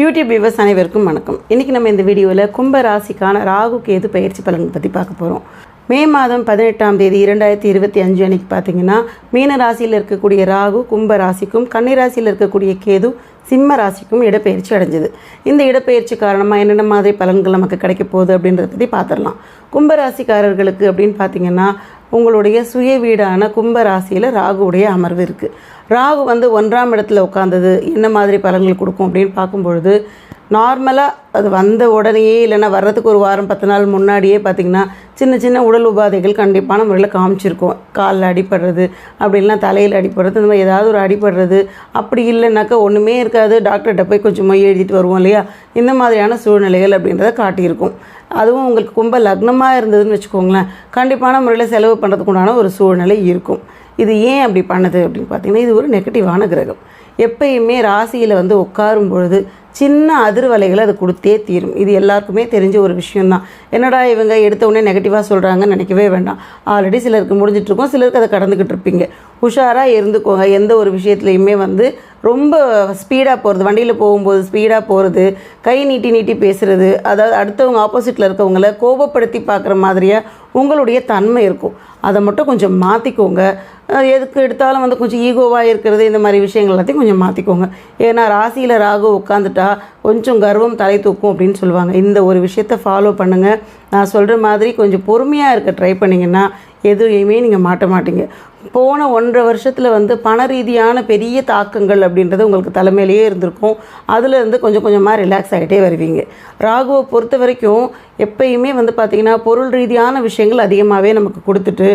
YouTube viewers அனைவருக்கும் வணக்கம். இன்றைக்கி நம்ம இந்த வீடியோவில் கும்ப ராசிக்கான ராகு கேது பயிற்சி பலன் பற்றி பார்க்க போகிறோம் மே மாதம் பதினெட்டாம் தேதி இரண்டாயிரத்தி இருபத்தி அஞ்சு அன்னைக்கு பார்த்தீங்கன்னா மீன ராசியில் இருக்கக்கூடிய ராகு கும்ப ராசிக்கும் கன்னி ராசியில் இருக்கக்கூடிய கேது சிம்ம ராசிக்கும் இடப்பெயர்ச்சி அடைஞ்சது. இந்த இடப்பெயர்ச்சி காரணமாக என்னென்ன மாதிரி பலன்கள் நமக்கு கிடைக்க போகுது அப்படின்றத பற்றி பார்த்துடலாம் கும்பராசிக்காரர்களுக்கு அப்படின்னு பார்த்தீங்கன்னா உங்களுடைய சுய வீடான கும்ப ராசியில் ராகுவுடைய அமர்வு இருக்குது ராகு வந்து ஒன்றாம் இடத்துல உட்காந்தது என்ன மாதிரி பலன்கள் கொடுக்கும் அப்படின்னு பார்க்கும்பொழுது நார்மலாக அது வந்த உடனேயே இல்லைன்னா வர்றதுக்கு ஒரு வாரம் பத்து நாள் முன்னாடியே பார்த்திங்கன்னா சின்ன சின்ன உடல் உபாதைகள் கண்டிப்பான முறையில் காமிச்சிருக்கோம். காலில் அடிபடுறது அப்படி இல்லைனா தலையில் அடிபடுறது இந்த மாதிரி ஏதாவது ஒரு அடிபடுறது. அப்படி இல்லைனாக்கா ஒன்றுமே இருக்காது. டாக்டர்கிட்ட போய் கொஞ்சம் மொய் எழுதிட்டு வருவோம் இல்லையா? இந்த மாதிரியான சூழ்நிலைகள் அப்படின்றத காட்டியிருக்கும். அதுவும் உங்களுக்கு கும்ப லக்னமாக இருந்ததுன்னு வச்சுக்கோங்களேன். கண்டிப்பான முறையில் செலவு பண்ணுறதுக்கு உண்டான ஒரு சூழ்நிலை இருக்கும். இது ஏன் அப்படி பண்ணுது அப்படின்னு பார்த்தீங்கன்னா இது ஒரு நெகட்டிவான கிரகம். எப்பயுமே ராசியில் வந்து உட்காரும் பொழுது சின்ன அதிர்வலைகளை அது கொடுத்தே தீரும். இது எல்லாருக்குமே தெரிஞ்ச ஒரு விஷயந்தான் என்னடா இவங்க எடுத்த உடனே நெகட்டிவாக சொல்கிறாங்கன்னு நினைக்கவே வேண்டாம். ஆல்ரெடி சிலருக்கு முடிஞ்சிட்ருக்கோம் சிலருக்கு அதை கடந்துக்கிட்டு இருப்பீங்க. உஷாராக இருந்துக்கோங்க. எந்த ஒரு விஷயத்துலையுமே வந்து ரொம்ப ஸ்பீடாக போகிறது வண்டியில் போகும்போது ஸ்பீடாக போகிறது கை நீட்டி நீட்டி பேசுகிறது அதாவது அடுத்தவங்க ஆப்போசிட்டில் இருக்கவங்கள கோபப்படுத்தி பார்க்குற மாதிரியாக உங்களுடைய தன்மை இருக்கும். அதை மட்டும் கொஞ்சம் மாற்றிக்கோங்க எதுக்கு எடுத்தாலும் வந்து கொஞ்சம் ஈகோவாக இருக்கிறது இந்த மாதிரி விஷயங்கள் எல்லாத்தையும் கொஞ்சம் மாற்றிக்கோங்க ஏன்னா ராசியில் ராகு உட்காந்துட்டா கொஞ்சம் கர்வம் தலை தூக்கும் அப்படின்னு சொல்லுவாங்க. இந்த ஒரு விஷயத்தை ஃபாலோ பண்ணுங்கள் நான் சொல்கிற மாதிரி கொஞ்சம் பொறுமையாக இருக்க ட்ரை பண்ணிங்கன்னா எதுவுமே நீங்கள் மாட்ட மாட்டீங்க. போன ஒன்றரை வருஷத்தில் வந்து பண ரீதியான பெரிய தாக்கங்கள் அப்படின்றது உங்களுக்கு தலைமையிலேயே இருந்திருக்கும். அதில் இருந்து கொஞ்சம் கொஞ்சமாக ரிலாக்ஸ் ஆகிட்டே வருவீங்க. ராகுவை பொறுத்த வரைக்கும் எப்பயுமே வந்து பார்த்திங்கன்னா பொருள் ரீதியான விஷயங்கள் அதிகமாகவே நமக்கு கொடுத்துட்டு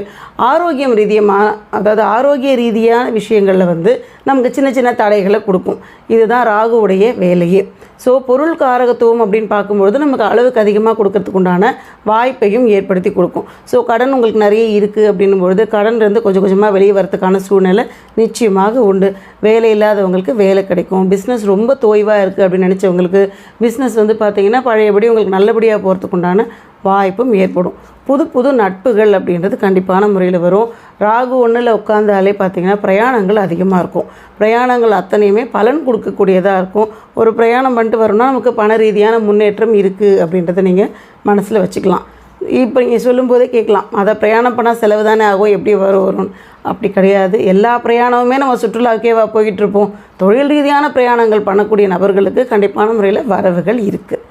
ஆரோக்கியம் ரீதியமாக அதாவது ஆரோக்கிய ரீதியான விஷயங்களில் வந்து நமக்கு சின்ன சின்ன தடைகளை கொடுக்கும். இதுதான் ராகுவுடைய வேலையே. ஸோ பொருள் காரகத்துவம் அப்படின்னு பார்க்கும்பொழுது நமக்கு அளவுக்கு அதிகமாக கொடுக்கறதுக்கு உண்டான வாய்ப்பையும் ஏற்படுத்தி கொடுக்கும். ஸோ கடன் உங்களுக்கு நிறைய இருக்குது அப்படின்னும் பொழுது கடன்லேருந்து கொஞ்சம் கொஞ்சமாக வெளியே வரத்துக்கான சூழ்நிலை நிச்சயமாக உண்டு. வேலை இல்லாதவங்களுக்கு வேலை கிடைக்கும். பிஸ்னஸ் ரொம்ப தோய்வாக இருக்குது அப்படின்னு நினச்சவங்களுக்கு பிஸ்னஸ் வந்து பார்த்திங்கன்னா பழையபடி உங்களுக்கு நல்லபடியாக போகிறதுக்கு உண்டான வாய்ப்பும் ஏற்படும். புது புது நட்புகள் அப்படின்றது கண்டிப்பான முறையில் வரும். ராகு ஒன்றில் உட்காந்தாலே பார்த்திங்கன்னா பிரயாணங்கள் அதிகமாக இருக்கும். பிரயாணங்கள் அத்தனையுமே பலன் கொடுக்கக்கூடியதாக இருக்கும். ஒரு பிரயாணம் பண்ணிட்டு வரணும்னா நமக்கு பண ரீதியான முன்னேற்றம் இருக்குது அப்படின்றத நீங்கள் மனசில் வச்சுக்கலாம். இப்போ நீங்கள் சொல்லும்போதே கேட்கலாம். அதை பிரயாணம் பண்ணால் செலவு தானே ஆகும்? எப்படி வரும் வரும் அப்படி கிடையாது. எல்லா பிரயாணமுமே நம்ம சுற்றுலாவுக்கேவா போய்கிட்டு இருப்போம். தொழில் ரீதியான பிரயாணங்கள் பண்ணக்கூடிய நபர்களுக்கு கண்டிப்பான முறையில் வரவுகள் இருக்குது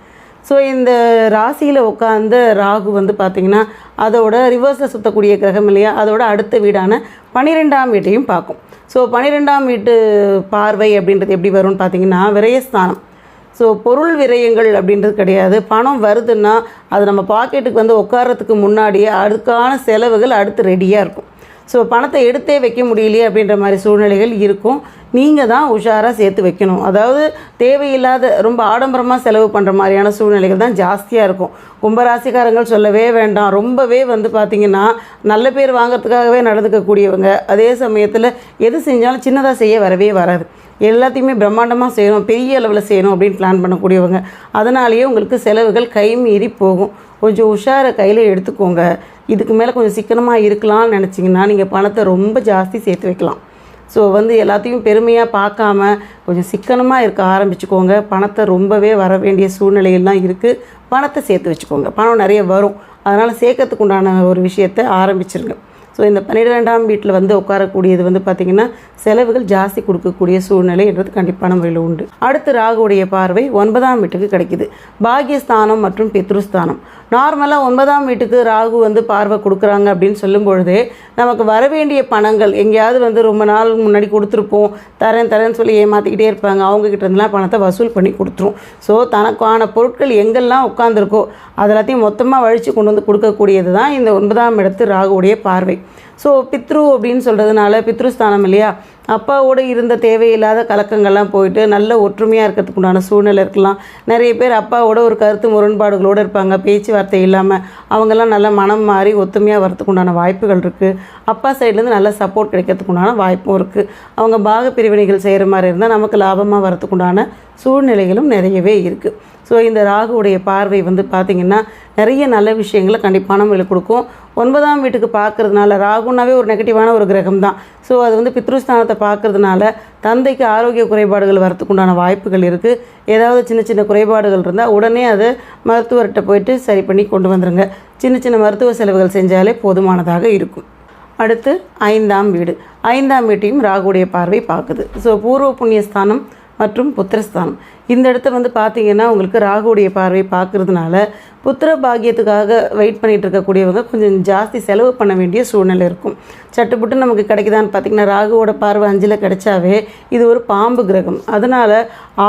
ஸோ இந்த ராசியில் உட்காந்து ராகு வந்து பார்த்திங்கன்னா அதோட ரிவர்ஸில் சுற்றக்கூடிய கிரகம் இல்லையா? அதோட அடுத்த வீடான பன்னிரெண்டாம் வீட்டையும் பார்க்கும். ஸோ பன்னிரெண்டாம் வீட்டு பார்வை அப்படின்றது எப்படி வரும்னு பார்த்தீங்கன்னா விரயஸ்தானம். ஸோ பொருள் விரயங்கள் அப்படின்றது கிடையாது. பணம் வருதுன்னா அது நம்ம பாக்கெட்டுக்கு வந்து உட்காரத்துக்கு முன்னாடியே அதுக்கான செலவுகள் அடுத்து ரெடியாக இருக்கும். ஸோ பணத்தை எடுத்தே வைக்க முடியலையே அப்படின்ற மாதிரி சூழ்நிலைகள் இருக்கும். நீங்கள் தான் உஷாராக சேர்த்து வைக்கணும். அதாவது தேவையில்லாத ரொம்ப ஆடம்பரமாக செலவு பண்ணுற மாதிரியான சூழ்நிலைகள் தான் ஜாஸ்தியாக இருக்கும். கும்பராசிக்காரங்கள் சொல்லவே வேண்டாம். ரொம்பவே வந்து பார்த்திங்கன்னா நல்ல பேர் வாங்கிறதுக்காகவே நடந்துக்கக்கூடியவங்க. அதே சமயத்தில் எது செஞ்சாலும் சின்னதாக செய்ய வரவே வராது. எல்லாத்தையுமே பிரம்மாண்டமாக செய்யணும் பெரிய அளவில் செய்யணும் அப்படின்னு பிளான் பண்ணக்கூடியவங்க. அதனாலேயே உங்களுக்கு செலவுகள் கை மீறி போகும். கொஞ்சம் உஷாரை கையில் எடுத்துக்கோங்க. இதுக்கு மேலே கொஞ்சம் சிக்கனமாக இருக்கலாம்னு நினச்சிங்கன்னா நீங்கள் பணத்தை ரொம்ப ஜாஸ்தி சேர்த்து வைக்கலாம். ஸோ வந்து எல்லாத்தையும் பெருமையாக பார்க்காம கொஞ்சம் சிக்கனமாக இருக்க ஆரம்பிச்சுக்கோங்க. பணத்தை ரொம்பவே வர வேண்டிய சூழ்நிலையெல்லாம் இருக்குது பணத்தை சேர்த்து வச்சுக்கோங்க. பணம் நிறைய வரும். அதனால் சேர்க்கறதுக்கு உண்டான ஒரு விஷயத்தை ஆரம்பிச்சிருங்க. ஸோ இந்த பன்னிரெண்டாம் வீட்டில் வந்து உட்காரக்கூடியது வந்து பார்த்திங்கன்னா செலவுகள் ஜாஸ்தி கொடுக்கக்கூடிய சூழ்நிலைன்றது கண்டிப்பான முறையில் உண்டு. அடுத்து ராகுடைய பார்வை ஒன்பதாம் வீட்டுக்கு கிடைக்குது. பாகியஸ்தானம் மற்றும் பித்ருஸ்தானம். நார்மலாக ஒன்பதாம் வீட்டுக்கு ராகு வந்து பார்வை கொடுக்குறாங்க அப்படின்னு சொல்லும் பொழுதே நமக்கு வர வேண்டிய பணங்கள் எங்கேயாவது வந்து ரொம்ப நாள் முன்னாடி கொடுத்துருப்போம் தரேன் தரேன்னு சொல்லி ஏமாற்றிக்கிட்டே இருப்பாங்க. அவங்கக்கிட்ட இருந்தெல்லாம் பணத்தை வசூல் பண்ணி கொடுத்துரும். ஸோ தனக்கான பொருட்கள் எங்கெல்லாம் உட்காந்துருக்கோ அதெல்லாத்தையும் மொத்தமாக வழித்து கொண்டு வந்து கொடுக்கக்கூடியது தான் இந்த ஒன்பதாம் இடத்து ராகுடைய பார்வை. ஸோ பித்ரு அப்படின்னு சொல்கிறதுனால பித்ருஸ்தானம் இல்லையா? அப்பாவோடு இருந்த தேவையில்லாத கலக்கங்கள்லாம் போயிட்டு நல்ல ஒற்றுமையாக இருக்கிறதுக்கு உண்டான சூழ்நிலை இருக்கலாம். நிறைய பேர் அப்பாவோட ஒரு கருத்து முரண்பாடுகளோடு இருப்பாங்க. பேச்சுவார்த்தை இல்லாமல் அவங்கெல்லாம் நல்ல மனம் மாறி ஒத்துமையாக வரத்துக்கு உண்டான வாய்ப்புகள் இருக்குது அப்பா சைட்லேருந்து நல்ல சப்போர்ட் கிடைக்கிறதுக்கு உண்டான வாய்ப்பும் இருக்குது அவங்க பாக பிரிவினைகள் செய்கிற மாதிரி இருந்தால் நமக்கு லாபமாக வரத்துக்கு உண்டான சூழ்நிலைகளும் நிறையவே இருக்குது ஸோ இந்த ராகுவுடைய பார்வை வந்து பார்த்திங்கன்னா நிறைய நல்ல விஷயங்களை கண்டிப்பாக நம்மளுக்கு கொடுக்கும். ஒன்பதாம் வீட்டுக்கு பார்க்குறதுனால ராகுனாவே ஒரு நெகட்டிவான ஒரு கிரகம் தான். ஸோ அது வந்து பித்ருஸ்தானத்தை பார்க்குறதுனால தந்தைக்கு ஆரோக்கிய குறைபாடுகள் வரத்துக்குண்டான வாய்ப்புகள் இருக்குது ஏதாவது சின்ன சின்ன குறைபாடுகள் இருந்தால் உடனே அதை மருத்துவர்கிட்ட போயிட்டு சரி பண்ணி கொண்டு வந்துருங்க. சின்ன சின்ன மருத்துவ செலவுகள் செஞ்சாலே போதுமானதாக இருக்கும். அடுத்து ஐந்தாம் வீடு. ஐந்தாம் வீட்டையும் ராகுடைய பார்வை பார்க்குது ஸோ பூர்வ புண்ணிய ஸ்தானம் மற்றும் புத்திரஸ்தானம். இந்த இடத்த வந்து பார்த்தீங்கன்னா உங்களுக்கு ராகுடைய பார்வை பார்க்கறதுனால புத்திர பாகியத்துக்காக வெயிட் பண்ணிகிட்டு இருக்கக்கூடியவங்க கொஞ்சம் ஜாஸ்தி செலவு பண்ண வேண்டிய சூழ்நிலை இருக்கும். சட்டுப்புட்டு நமக்கு கிடைக்குதான்னு பார்த்தீங்கன்னா ராகுவோட பார்வை அஞ்சில் கிடைச்சாவே இது ஒரு பாம்பு கிரகம். அதனால்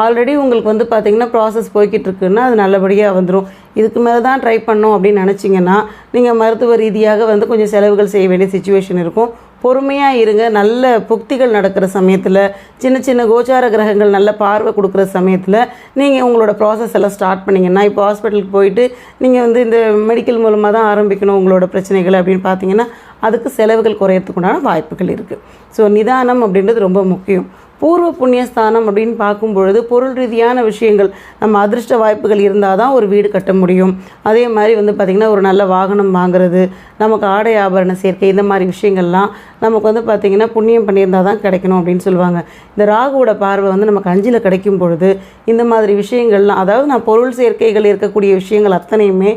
ஆல்ரெடி உங்களுக்கு வந்து பார்த்தீங்கன்னா ப்ராசஸ் போய்கிட்டு இருக்குன்னா அது நல்லபடியாக வந்துடும் இதுக்கு மேலே தான் ட்ரை பண்ணோம் அப்படின்னு நினச்சிங்கன்னா நீங்கள் மருத்துவ ரீதியாக வந்து கொஞ்சம் செலவுகள் செய்ய வேண்டிய சுச்சுவேஷன் இருக்கும். பொறுமையாக இருங்க. நல்ல புக்திகள் நடக்கிற சமயத்தில் சின்ன சின்ன கோச்சார கிரகங்கள் நல்ல பார்வை கொடுக்குற சமயத்தில் நீங்கள் உங்களோட ப்ராசஸ் எல்லாம் ஸ்டார்ட் பண்ணிங்கன்னா இப்போ ஹாஸ்பிட்டலுக்கு போயிட்டு நீங்கள் வந்து இந்த மெடிக்கல் மூலமாக தான் ஆரம்பிக்கணும் உங்களோட பிரச்சனைகள் அப்படின்னு பார்த்தீங்கன்னா அதுக்கு செலவுகள் குறையறதுக்குண்டான வாய்ப்புகள் இருக்குது ஸோ நிதானம் அப்படின்றது ரொம்ப முக்கியம். பூர்வ புண்ணியஸ்தானம் அப்படின்னு பார்க்கும் பொழுது பொருள் ரீதியான விஷயங்கள் நம்ம அதிர்ஷ்ட வாய்ப்புகள் இருந்தால் தான் ஒரு வீடு கட்ட முடியும். அதே மாதிரி வந்து பார்த்திங்கன்னா ஒரு நல்ல வாகனம் வாங்குறது நமக்கு ஆடை ஆபரண சேர்க்கை இந்த மாதிரி விஷயங்கள்லாம் நமக்கு வந்து பார்த்திங்கன்னா புண்ணியம் பண்ணியிருந்தால் தான் கிடைக்கணும் அப்படின்னு சொல்லுவாங்க. இந்த ராகுவோட பார்வை வந்து நமக்கு அஞ்சில் கிடைக்கும் பொழுது இந்த மாதிரி விஷயங்கள்லாம் அதாவது நான் பொருள் சேர்க்கைகள் இருக்கக்கூடிய விஷயங்கள் அத்தனையுமே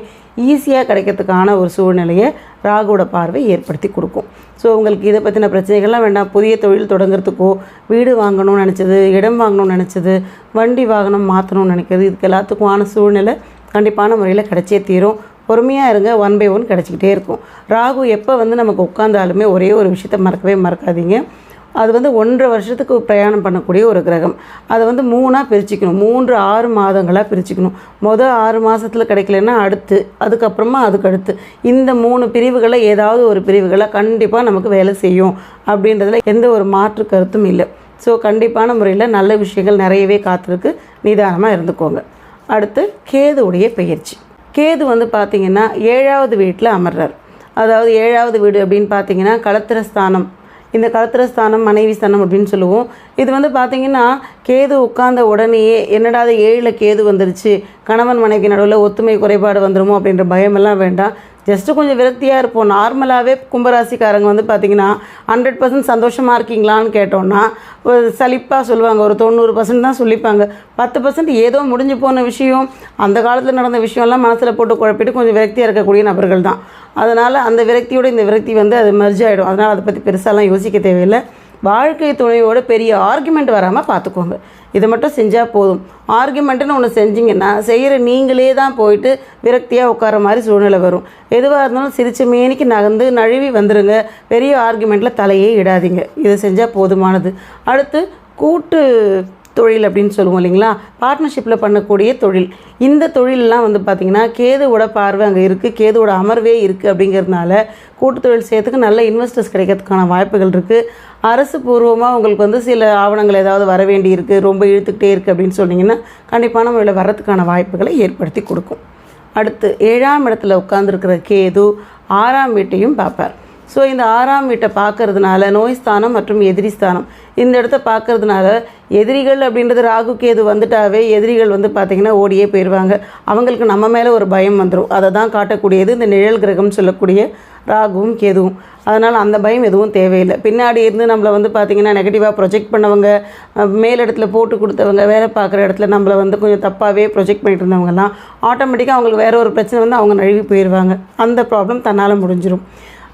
ஈஸியாக கிடைக்கிறதுக்கான ஒரு சூழ்நிலையை ராகுவோட பார்வை ஏற்படுத்தி கொடுக்கும். ஸோ உங்களுக்கு இதை பற்றின பிரச்சனைகள்லாம் வேண்டாம். புதிய தொழில் தொடங்குறதுக்கோ வீடு வாங்கணும்னு நினச்சது இடம் வாங்கணும்னு நினச்சது வண்டி வாகனம் மாற்றணும்னு நினைக்கிறது இதுக்கு எல்லாத்துக்குமான சூழ்நிலை கண்டிப்பான முறையில் கிடைச்சே தீரும். பொறுமையாக இருங்க ஒன் பை ஒன் கிடச்சிக்கிட்டே இருக்கும். ராகு எப்போ வந்து நமக்கு உட்காந்தாலுமே ஒரே ஒரு விஷயத்த மறக்கவே மறக்காதீங்க. அது வந்து ஒன்றரை வருஷத்துக்கு பிரயாணம் பண்ணக்கூடிய ஒரு கிரகம். அதை வந்து மூணாக பிரிச்சுக்கணும். மூன்று ஆறு மாதங்களாக பிரிச்சுக்கணும். மொதல் ஆறு மாதத்தில் கிடைக்கலன்னா அடுத்து அதுக்கப்புறமா அதுக்கு அடுத்து. இந்த மூணு பிரிவுகளை ஏதாவது ஒரு பிரிவுகளை கண்டிப்பாக நமக்கு வேலை செய்யும் அப்படின்றதுல எந்த ஒரு மாற்று கருத்தும் இல்லை. ஸோ கண்டிப்பான முறையில் நல்ல விஷயங்கள் நிறையவே காத்திருக்கு. நிதானமாக இருந்துக்கோங்க. அடுத்து கேதுவுடைய பயிற்சி கேது வந்து பார்த்திங்கன்னா ஏழாவது வீட்டில் அமர்றார். அதாவது ஏழாவது வீடு அப்படின்னு பார்த்தீங்கன்னா களத்திரஸ்தானம் இந்த களத்திரஸ்தானம் மனைவி ஸ்தானம் அப்படின்னு சொல்லுவோம். இது வந்து பார்த்திங்கன்னா கேது உட்கார்ந்த உடனேயே என்னடா ஏழில் கேது வந்துருச்சு கணவன் மனைவி நடுவில் ஒத்துமை குறைபாடு வந்துருமோ அப்படின்ற பயமெல்லாம் வேண்டாம். ஜஸ்ட்டு கொஞ்சம் விரக்தியாக இருப்போம். நார்மலாகவே கும்பராசிக்காரங்க வந்து பார்த்திங்கன்னா ஹண்ட்ரட் பர்சன்ட் சந்தோஷமாக இருக்கீங்களான்னு கேட்டோன்னா ஒரு சலிப்பாக சொல்லுவாங்க. ஒரு தொண்ணூறு பர்சன்ட் தான் சொல்லிப்பாங்க. பத்து பர்சன்ட் ஏதோ முடிஞ்சு போன விஷயம் அந்த காலத்தில் நடந்த விஷயம்லாம் மனசில் போட்டு குழப்பிட்டு கொஞ்சம் விரக்தியாக இருக்கக்கூடிய நபர்கள் தான். அதனால் அந்த விரக்தியோட இந்த விரக்தி வந்து அது மெர்ஜ் ஆகிடும் அதனால் அதை பற்றி பெருசாலாம் யோசிக்க தேவையில்லை. வாழ்க்கை துணையோட பெரிய ஆர்குமெண்ட் வராமல் பார்த்துக்கோங்க இதை மட்டும் செஞ்சால் போதும். ஆர்குமெண்ட்டுன்னு ஒன்று செஞ்சிங்கன்னா செய்கிற நீங்களே தான் போயிட்டு விரக்தியாக உட்கார மாதிரி சூழ்நிலை வரும். எதுவாக இருந்தாலும் சிரிச்சு மேனிக்கு நகர்ந்து நழுவி வந்துடுங்க பெரிய ஆர்குமெண்ட்டில் தலையே இடாதீங்க. இதை செஞ்சால் போதுமானது. அடுத்து கூட்டு தொழில் அப்படின்னு சொல்லுவோம் இல்லைங்களா? பார்ட்னர்ஷிப்பில் பண்ணக்கூடிய தொழில். இந்த தொழிலெலாம் வந்து பார்த்திங்கன்னா கேதுவோட பார்வை அங்கே இருக்குது கேதுவோட அமர்வே இருக்குது அப்படிங்கிறதுனால கூட்டு தொழில் செய்யறதுக்கு நல்ல இன்வெஸ்டர்ஸ் கிடைக்கிறதுக்கான வாய்ப்புகள் இருக்குது அரசு பூர்வமாக உங்களுக்கு வந்து சில ஆவணங்கள் ஏதாவது வர வேண்டி இருக்குது ரொம்ப இழுத்துக்கிட்டே இருக்குது அப்படின்னு சொன்னீங்கன்னா கண்டிப்பான முறையில் வரத்துக்கான வாய்ப்புகளை ஏற்படுத்தி கொடுக்கும். அடுத்து ஏழாம் இடத்துல உட்காந்துருக்கிற கேது ஆறாம் வீட்டையும் பார்ப்பார். ஸோ இந்த ஆறாம் வீட்டை பார்க்கறதுனால நோய் ஸ்தானம் மற்றும் எதிரி ஸ்தானம். இந்த இடத்த பார்க்கறதுனால எதிரிகள் அப்படின்றது ராகு கேது வந்துட்டாவே எதிரிகள் வந்து பார்த்திங்கன்னா ஓடியே போயிடுவாங்க அவங்களுக்கு நம்ம மேலே ஒரு பயம் வந்துடும் அதை தான் காட்டக்கூடியது இந்த நிழல் கிரகம் சொல்லக்கூடிய ராகுவும் கேதுவும். அதனால் அந்த பயம் எதுவும் தேவையில்லை. பின்னாடி இருந்து நம்மளை வந்து பார்த்திங்கன்னா நெகட்டிவாக ப்ரொஜெக்ட் பண்ணவங்க மேலிடத்தில் போட்டு கொடுத்தவங்க வேலை பார்க்குற இடத்துல நம்மளை வந்து கொஞ்சம் தப்பாகவே ப்ரொஜெக்ட் பண்ணிட்டு இருந்தவங்கலாம் ஆட்டோமேட்டிக்காக அவங்களுக்கு வேறு ஒரு பிரச்சனை வந்து அவங்க நழுவி போயிடுவாங்க அந்த ப்ராப்ளம் தன்னால் முடிஞ்சிடும்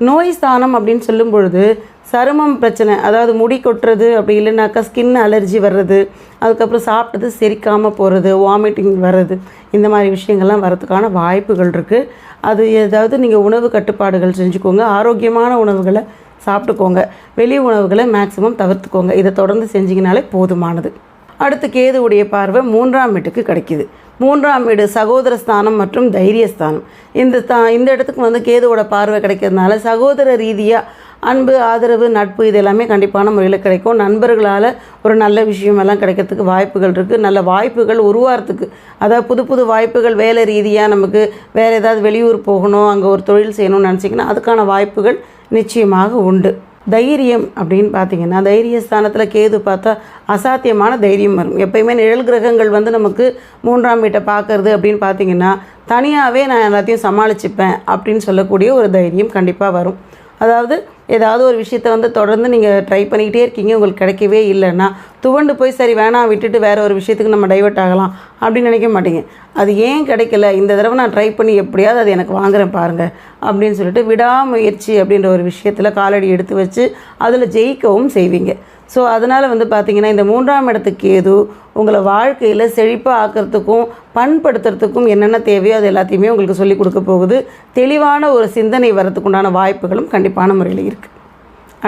நோய் ஸ்தானம் அப்படின்னு சொல்லும் பொழுது சருமம் பிரச்சனை அதாவது முடி கொட்டுறது அப்படி இல்லைனாக்கா ஸ்கின் அலர்ஜி வர்றது அதுக்கப்புறம் சாப்பிட்டது செரிக்காமல் போகிறது வாமிட்டிங் வர்றது இந்த மாதிரி விஷயங்கள்லாம் வரதுக்கான வாய்ப்புகள் இருக்குது அது ஏதாவது நீங்கள் உணவு கட்டுப்பாடுகள் செஞ்சுக்கோங்க ஆரோக்கியமான உணவுகளை சாப்பிட்டுக்கோங்க. வெளி உணவுகளை மேக்ஸிமம் தவிர்த்துக்கோங்க. இதை தொடர்ந்து செஞ்சிங்கனாலே போதுமானது. அடுத்து கேதுவுடைய பார்வை மூன்றாம் வீட்டுக்கு கிடைக்கிது. மூன்றாம் வீடு சகோதர ஸ்தானம் மற்றும் தைரியஸ்தானம். இந்த ஸ்தா இந்த இடத்துக்கு வந்து கேதுவோட பார்வை கிடைக்கிறதுனால சகோதர ரீதியாக அன்பு ஆதரவு நட்பு இது எல்லாமே கண்டிப்பான முறையில் கிடைக்கும். நண்பர்களால் ஒரு நல்ல விஷயம் எல்லாம் கிடைக்கிறதுக்கு வாய்ப்புகள் இருக்குது நல்ல வாய்ப்புகள் உருவாகிறதுக்கு அதாவது புது புது வாய்ப்புகள் வேலை ரீதியாக நமக்கு வேறு ஏதாவது வெளியூர் போகணும் அங்கே ஒரு தொழில் செய்யணும்னு நினச்சிங்கன்னா அதுக்கான வாய்ப்புகள் நிச்சயமாக உண்டு. தைரியம் அப்படின்னு பார்த்தீங்கன்னா தைரிய ஸ்தானத்தில் கேது பார்த்தா அசாத்தியமான தைரியம் வரும். எப்பயுமே நிழல் கிரகங்கள் வந்து நமக்கு மூன்றாம் வீட்டை பார்க்கறது அப்படின்னு பார்த்தீங்கன்னா தனியாகவே நான் எல்லாத்தையும் சமாளிச்சுப்பேன் அப்படின்னு சொல்லக்கூடிய ஒரு தைரியம் கண்டிப்பாக வரும். அதாவது ஏதாவது ஒரு விஷயத்தை வந்து தொடர்ந்து நீங்கள் ட்ரை பண்ணிக்கிட்டே இருக்கீங்க உங்களுக்கு கிடைக்கவே இல்லைன்னா துவண்டு போய் சரி வேணாம் விட்டுட்டு வேற ஒரு விஷயத்துக்கு நம்ம டைவெர்ட் ஆகலாம் அப்படின்னு நினைக்க மாட்டீங்க. அது ஏன் கிடைக்கல? இந்த தடவை நான் ட்ரை பண்ணி எப்படியாவது அது எனக்கு வாங்குறேன் பாருங்கள் அப்படின்னு சொல்லிட்டு விடாமுயற்சி அப்படின்ற ஒரு விஷயத்தில் காலடி எடுத்து வச்சு அதில் ஜெயிக்கவும் செய்வீங்க. ஸோ அதனால் வந்து பார்த்திங்கன்னா இந்த மூன்றாம் இடத்துக்கு ஏது உங்களை வாழ்க்கையில் செழிப்பாக ஆக்கிறதுக்கும் பண்படுத்துறதுக்கும் என்னென்ன தேவையோ அது எல்லாத்தையுமே உங்களுக்கு சொல்லிக் கொடுக்க போகுது. தெளிவான ஒரு சிந்தனை வரத்துக்குண்டான வாய்ப்புகளும் கண்டிப்பான முறையில் இருக்குது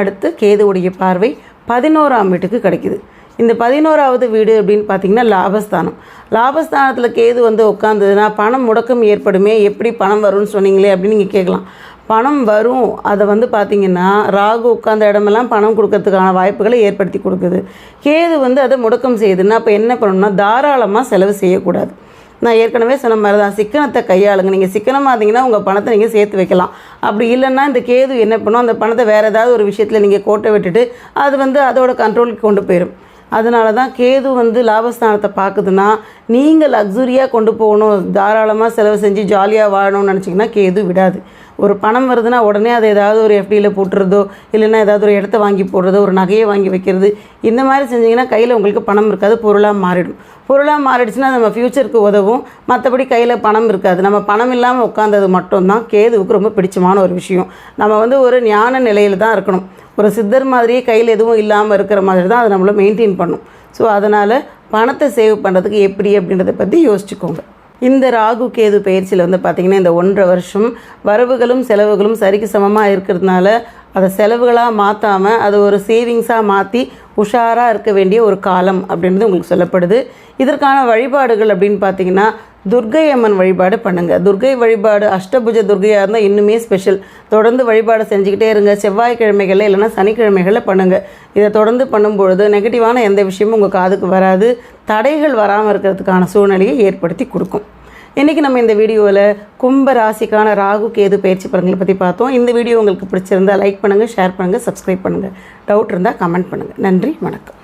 அடுத்து கேதுவுடைய பார்வை பதினோராம் வீட்டுக்கு கிடைக்குது. இந்த பதினோராவது வீடு அப்படின்னு பார்த்தீங்கன்னா லாபஸ்தானம். லாபஸ்தானத்தில் கேது வந்து உட்காந்ததுன்னா பணம் முடக்கம் ஏற்படுமே எப்படி பணம் வரும்னு சொன்னீங்களே அப்படின்னு நீங்கள் கேட்கலாம். பணம் வரும். அதை வந்து பார்த்திங்கன்னா ராகு உட்கார்ந்த இடமெல்லாம் பணம் கொடுக்கறதுக்கான வாய்ப்புகளை ஏற்படுத்தி கொடுக்குது. கேது வந்து அதை முடக்கம் செய்யுதுன்னா அப்போ என்ன பண்ணணும்னா தாராளமாக செலவு செய்யக்கூடாது. நான் ஏற்கனவே சொன்ன மாதிரி தான் சிக்கனத்தை கையாளுங்க. நீங்கள் சிக்கனமாக இருந்தீங்கன்னா உங்கள் பணத்தை நீங்கள் சேர்த்து வைக்கலாம். அப்படி இல்லைன்னா இந்த கேது என்ன பண்ணும்? அந்த பணத்தை வேறு ஏதாவது ஒரு விஷயத்தில் நீங்கள் கோட்டை விட்டுட்டு அது வந்து அதோட கண்ட்ரோலுக்கு கொண்டு போயிடும் அதனால தான் கேது வந்து லாபஸ்தானத்தை பார்க்குதுன்னா நீங்கள் லக்ஸுரியாக கொண்டு போகணும். தாராளமாக செலவு செஞ்சு ஜாலியாக வாழணும்னு நினச்சிங்கன்னா கேது விடாது. ஒரு பணம் வருதுன்னா உடனே அதை ஏதாவது ஒரு எஃப்டியில் போட்டுறதோ இல்லைன்னா ஏதாவது ஒரு இடத்த வாங்கி போடுறதோ ஒரு நகையை வாங்கி வைக்கிறது இந்த மாதிரி செஞ்சிங்கன்னா கையில் உங்களுக்கு பணம் இருக்காது பொருளாக மாறிடும். பொருளாக மாறிடுச்சுன்னா நம்ம ஃப்யூச்சருக்கு உதவும். மற்றபடி கையில் பணம் இருக்காது. நம்ம பணம் இல்லாமல் உட்காந்தது மட்டும்தான் கேதுவுக்கு ரொம்ப பிடிச்சமான ஒரு விஷயம். நம்ம வந்து ஒரு ஞான நிலையில் தான் இருக்கணும். ஒரு சித்தர் மாதிரியே கையில் எதுவும் இல்லாமல் இருக்கிற மாதிரி தான் அதை நம்மளை மெயின்டைன் பண்ணும். ஸோ அதனால் பணத்தை சேவ் பண்ணுறதுக்கு எப்படி அப்படின்றத பற்றி யோசிச்சுக்கோங்க. இந்த ராகு கேது பயிற்சியில் வந்து பார்த்திங்கன்னா இந்த ஒன்றரை வருஷம் வரவுகளும் செலவுகளும் சரிக்கு சமமாக இருக்கிறதுனால அதை செலவுகளாக மாற்றாமல் அதை ஒரு சேவிங்ஸாக மாற்றி உஷாராக இருக்க வேண்டிய ஒரு காலம் அப்படின்றது உங்களுக்கு சொல்லப்படுது. இதற்கான வழிபாடுகள் அப்படின்னு பார்த்தீங்கன்னா துர்கை அம்மன் வழிபாடு பண்ணுங்கள் துர்கை வழிபாடு அஷ்டபுஜ துர்கையாக இருந்தால் இன்னுமே ஸ்பெஷல் தொடர்ந்து வழிபாடு செஞ்சுக்கிட்டே இருங்க. செவ்வாய்க்கிழமைகளில் இல்லைனா சனிக்கிழமைகளில் பண்ணுங்கள் இதை தொடர்ந்து பண்ணும்பொழுது நெகட்டிவான எந்த விஷயமும் உங்கள் காதுக்கு வராது. தடைகள் வராமல் இருக்கிறதுக்கான சூழ்நிலையை ஏற்படுத்தி கொடுக்கும். இன்றைக்கி நம்ம இந்த வீடியோவில் கும்ப ராசிக்கான ராகு கேது பயிற்சி பலன்களை பற்றி பார்த்தோம். இந்த வீடியோ உங்களுக்கு பிடிச்சிருந்தா லைக் பண்ணுங்கள் ஷேர் பண்ணுங்கள் சப்ஸ்கிரைப் பண்ணுங்கள் டவுட் இருந்தால் கமெண்ட் பண்ணுங்கள் நன்றி வணக்கம்.